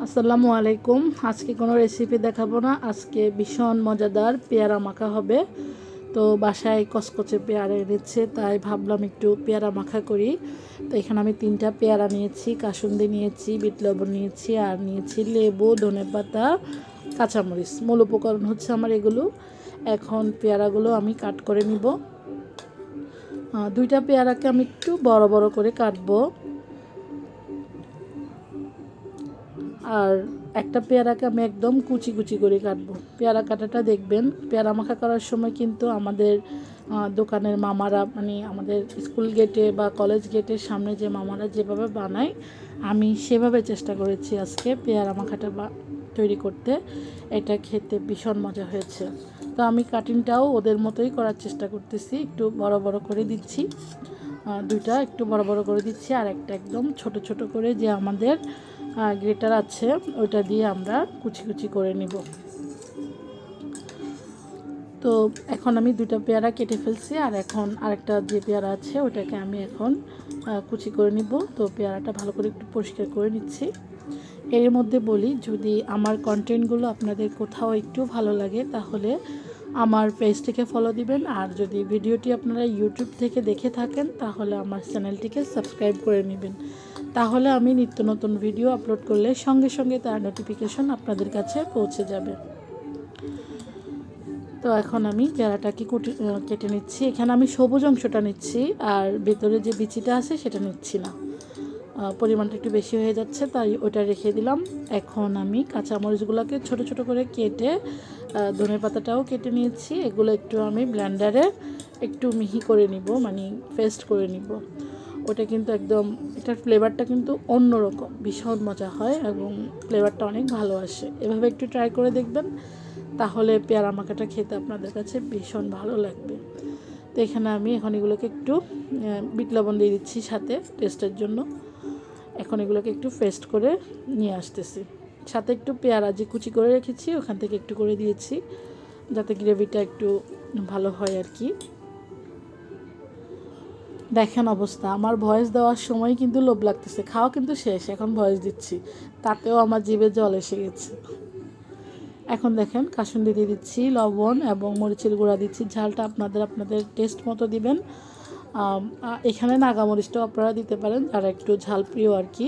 আসসালামু আলাইকুম। আজকে কোনো রেসিপি দেখাবো না। আজকে ভীষণ মজাদার পেয়ারা মাখা হবে। তো বাসায় কচকচে পেয়ারা এনেছে, তাই ভাবলাম একটু পেয়ারা মাখা করি। তো এখানে আমি তিনটা পেয়ারা নিয়েছি, কাসুন্দি নিয়েছি, বিট লবণ নিয়েছি, আর নিয়েছি লেবু ধনেপাতা কাঁচামরিচ। মূল উপকরণ হচ্ছে আমার এগুলো। এখন পেয়ারাগুলো আমি কাট করে নিব। দুইটা পেয়ারাকে আমি একটু বড় বড় করে কাটবো। আর একটা পেয়ারাকে আমি একদম কুচি কুচি করে কাটবো। পেয়ারা কাটাটা দেখবেন, পেয়ারা মাখা করার সময় কিন্তু আমাদের দোকানের মামারা মানে আমাদের স্কুল গেটে বা কলেজ গেটের সামনে যে মামারা যেভাবে বানায়, আমি সেভাবে চেষ্টা করেছি আজকে পেয়ারা মাখাটা বা, তৈরি করতে। এটা খেতে ভীষণ মজা হয়েছে। তো আমি কাটিংটাও ওদের মতোই করার চেষ্টা করতেছি, একটু বড় বড় করে দিচ্ছি। দুইটা একটু বড় বড় করে দিচ্ছি, আর একটা একদম ছোট ছোট করে যে আমাদের গ্রেটার আছে। ওইটা দিয়ে আমরা কুচি কুচি করে নিব। তো এখন আমি দুটো পেয়ারা কেটে ফেলছি, আর এখন আরেকটা যে পেয়ারা আছে ওটাকে আমি এখন কুচি করে নিব। তো পেয়ারাটা ভালো করে একটু পরিষ্কার করে নিচ্ছি। এর মধ্যে বলি, যদি আমার কন্টেন্টগুলো আপনাদের কোথাও একটু ভালো লাগে, তাহলে আমার পেজটিকে ফলো দিবেন। আর যদি ভিডিওটি আপনারা ইউটিউব থেকে দেখে থাকেন, তাহলে আমার চ্যানেলটিকে সাবস্ক্রাইব করে নেবেন। তাহলে আমি নিত্য নতুন ভিডিও আপলোড করলে সঙ্গে সঙ্গে তার নোটিফিকেশন আপনাদের কাছে পৌঁছে যাবে। তো এখন আমি পেয়ারাটাকে কুটি কেটে নিচ্ছি। এখানে আমি সবুজ অংশটা নিচ্ছি আর ভেতরে যে বিচিটা আছে সেটা নিচ্ছি না। পরিমাণটা একটু বেশি হয়ে যাচ্ছে, তাই ওটা রেখে দিলাম। এখন আমি কাঁচামরিচগুলোকে ছোট ছোট করে কেটে ধনে পাতাটাও কেটে নিয়েছি। এগুলো একটু আমি ব্লেন্ডারে একটু মিহি করে নিব মানে পেস্ট করে নিব। ওটা কিন্তু একদম এটার ফ্লেভারটা কিন্তু অন্যরকম। ভীষণ মজা হয় এবং ফ্লেভারটা অনেক ভালো আসে। এভাবে একটু ট্রাই করে দেখবেন, তাহলে পেয়ারা মাখাটা খেতে আপনাদের কাছে ভীষণ ভালো লাগবে। তো এখানে আমি এখন এগুলোকে একটু বিট লবণ দিয়ে দিচ্ছি সাথে টেস্টের জন্য। এখন এগুলোকে একটু ফেস্ট করে নিয়ে আসতেছি। সাথে একটু পেয়ারা যে কুচি করে রেখেছি, ওখান থেকে একটু করে দিয়েছি, যাতে গ্রেভিটা একটু ভালো হয় আর কি। দেখেন অবস্থা, আমার ভয়েস দেওয়ার সময় কিন্তু লোভ লাগতেছে, খাওয়া কিন্তু শেষ, এখন ভয়েস দিচ্ছি, তাতেও আমার জিভে জল এসে গেছে। এখন দেখেন কাসুন্দি দিয়ে দিচ্ছি লবণ এবং মরিচের গুঁড়া দিচ্ছি, ঝালটা আপনাদের আপনাদের টেস্ট মতো দিবেন। এখানে নাগামরিচটাও আপনারা দিতে পারেন, যারা একটু ঝাল প্রিয় আর কি।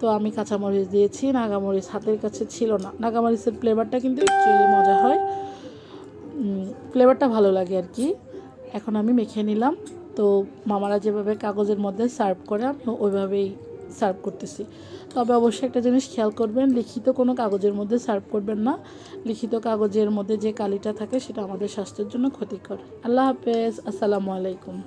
তো আমি কাঁচামরিচ দিয়েছি, নাগামরিচ হাতের কাছে ছিল না। নাগামরিচের ফ্লেভারটা কিন্তু অ্যাকচুয়ালি মজা হয়। ফ্লেভারটা ভালো লাগে আর কি। এখন আমি মেখে নিলাম। তো মামারা যেভাবে কাগজের মধ্যে সার্ভ করে আমি ওইভাবেই সার্ভ করতেছি। তবে অবশ্যই একটা জিনিস খেয়াল করবেন, লিখিত কোনো কাগজের মধ্যে সার্ভ করবেন না। লিখিত কাগজের মধ্যে যে কালিটা থাকে, সেটা আমাদের স্বাস্থ্যের জন্য ক্ষতিকর। আল্লাহ হাফেজ, আসসালামু আলাইকুম।